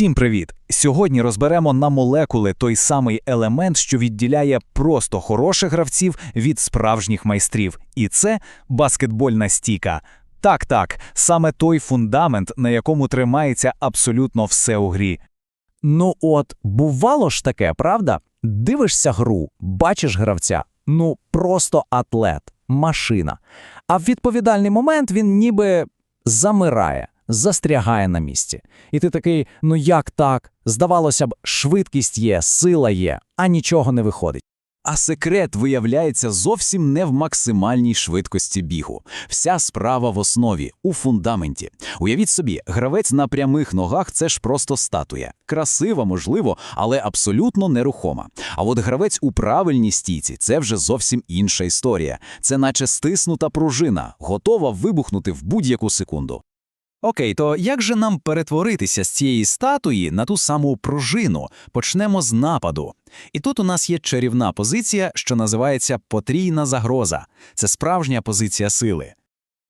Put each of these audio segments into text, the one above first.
Всім привіт! Сьогодні розберемо на молекули той самий елемент, що відділяє просто хороших гравців від справжніх майстрів, і це баскетбольна стійка. Так, так, саме той фундамент, на якому тримається абсолютно все у грі. Ну от, бувало ж таке, правда? Дивишся гру, бачиш гравця, ну просто атлет, машина. А в відповідальний момент він ніби замирає, застрягає на місці. І ти такий, ну як так? Здавалося б, швидкість є, сила є, а нічого не виходить. А секрет виявляється зовсім не в максимальній швидкості бігу. Вся справа в основі, у фундаменті. Уявіть собі, гравець на прямих ногах це ж просто статуя. Красива, можливо, але абсолютно нерухома. А от гравець у правильній стійці це вже зовсім інша історія. Це наче стиснута пружина, готова вибухнути в будь-яку секунду. Окей, то як же нам перетворитися з цієї статуї на ту саму пружину? Почнемо з нападу. І тут у нас є чарівна позиція, що називається потрійна загроза. Це справжня позиція сили.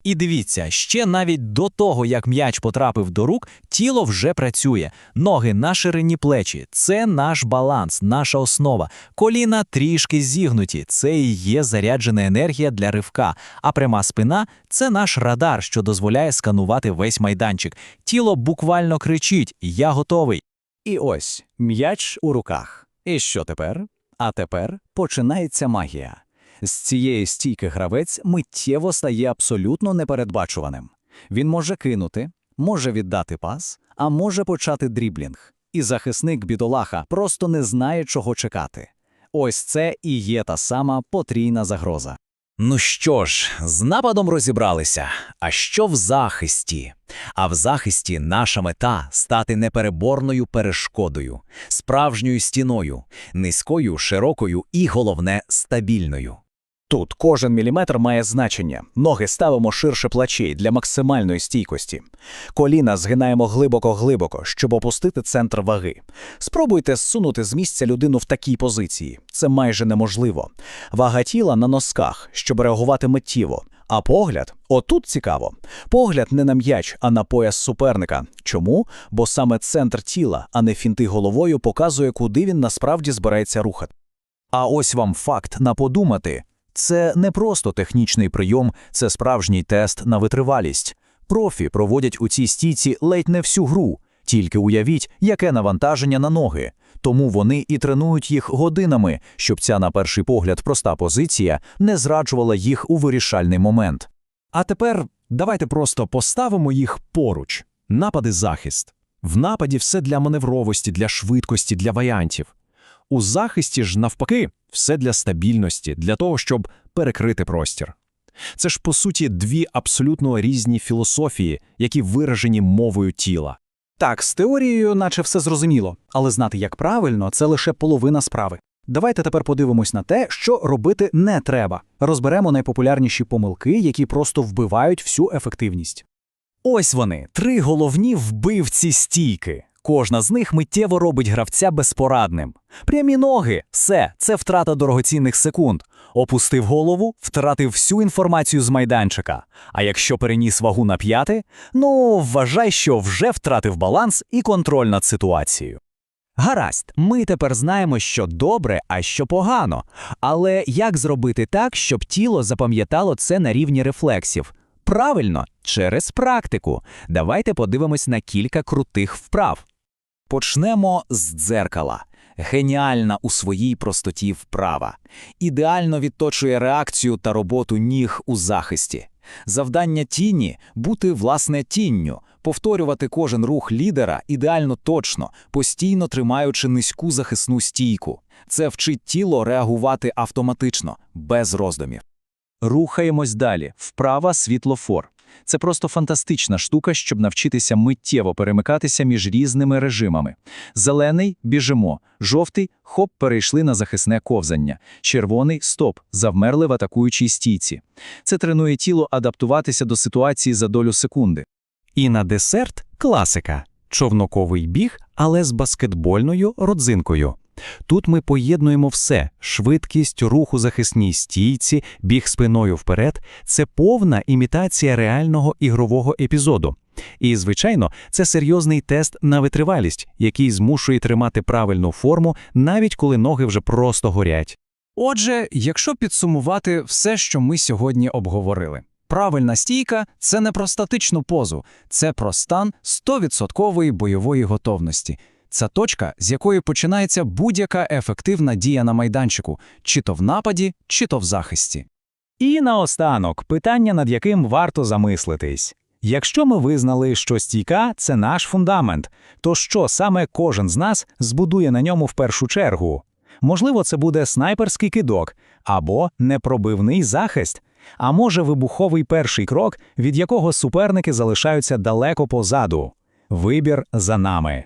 І дивіться, ще навіть до того, як м'яч потрапив до рук, тіло вже працює. Ноги на ширині плечі це наш баланс, наша основа. Коліна трішки зігнуті, це і є заряджена енергія для ривка. А пряма спина це наш радар, що дозволяє сканувати весь майданчик. Тіло буквально кричить: Я готовий. І ось м'яч у руках. І що тепер? А тепер починається магія. З цієї стійки гравець миттєво стає абсолютно непередбачуваним. Він може кинути, може віддати пас, а може почати дріблінг. І захисник бідолаха просто не знає, чого чекати. Ось це і є та сама потрійна загроза. Ну що ж, з нападом розібралися. А що в захисті? А в захисті наша мета стати непереборною перешкодою, справжньою стіною, низькою, широкою і, головне, стабільною. Тут кожен міліметр має значення. Ноги ставимо ширше плечей для максимальної стійкості. Коліна згинаємо глибоко-глибоко, щоб опустити центр ваги. Спробуйте зсунути з місця людину в такій позиції. Це майже неможливо. Вага тіла на носках, щоб реагувати миттєво. А погляд отут цікаво. Погляд не на м'яч, а на пояс суперника. Чому? Бо саме центр тіла, а не фінти головою, показує, куди він насправді збирається рухати. А ось вам факт на подумати. Це не просто технічний прийом, це справжній тест на витривалість. Профі проводять у цій стійці ледь не всю гру, тільки уявіть, яке навантаження на ноги. Тому вони і тренують їх годинами, щоб ця, на перший погляд, проста позиція не зраджувала їх у вирішальний момент. А тепер давайте просто поставимо їх поруч. Напади захист. В нападі все для маневровості, для швидкості, для варіантів. У захисті ж, навпаки, все для стабільності, для того, щоб перекрити простір. Це ж, по суті, дві абсолютно різні філософії, які виражені мовою тіла. Так, з теорією, наче все зрозуміло, але знати, як правильно, це лише половина справи. Давайте тепер подивимось на те, що робити не треба. Розберемо найпопулярніші помилки, які просто вбивають всю ефективність. Ось вони, три головні вбивці стійки. Кожна з них миттєво робить гравця безпорадним. Прямі ноги все, це втрата дорогоцінних секунд. Опустив голову, втратив всю інформацію з майданчика. А якщо переніс вагу на п'яти, ну вважай, що вже втратив баланс і контроль над ситуацією. Гаразд, ми тепер знаємо, що добре, а що погано. Але як зробити так, щоб тіло запам'ятало це на рівні рефлексів? Правильно, через практику. Давайте подивимось на кілька крутих вправ. Почнемо з дзеркала. Геніальна у своїй простоті вправа. Ідеально відточує реакцію та роботу ніг у захисті. Завдання тіні бути власне тінню, повторювати кожен рух лідера ідеально точно, постійно тримаючи низьку захисну стійку. Це вчить тіло реагувати автоматично, без роздумів. Рухаємось далі. Вправа світлофор. Це просто фантастична штука, щоб навчитися миттєво перемикатися між різними режимами. Зелений біжимо, жовтий хоп, перейшли на захисне ковзання, червоний стоп, завмерли в атакуючій стійці. Це тренує тіло адаптуватися до ситуації за долю секунди. І на десерт класика човноковий біг, але з баскетбольною родзинкою. Тут ми поєднуємо все: швидкість, рух у захисній стійці, біг спиною вперед це повна імітація реального ігрового епізоду. І, звичайно, це серйозний тест на витривалість, який змушує тримати правильну форму, навіть коли ноги вже просто горять. Отже, якщо підсумувати все, що ми сьогодні обговорили. Правильна стійка – це не про статичну позу, це про стан 100% бойової готовності. Це точка, з якої починається будь-яка ефективна дія на майданчику, чи то в нападі, чи то в захисті. І наостанок питання, над яким варто замислитись. Якщо ми визнали, що стійка це наш фундамент, то що саме кожен з нас збудує на ньому в першу чергу? Можливо, це буде снайперський кидок або непробивний захист, а може вибуховий перший крок, від якого суперники залишаються далеко позаду. Вибір за нами.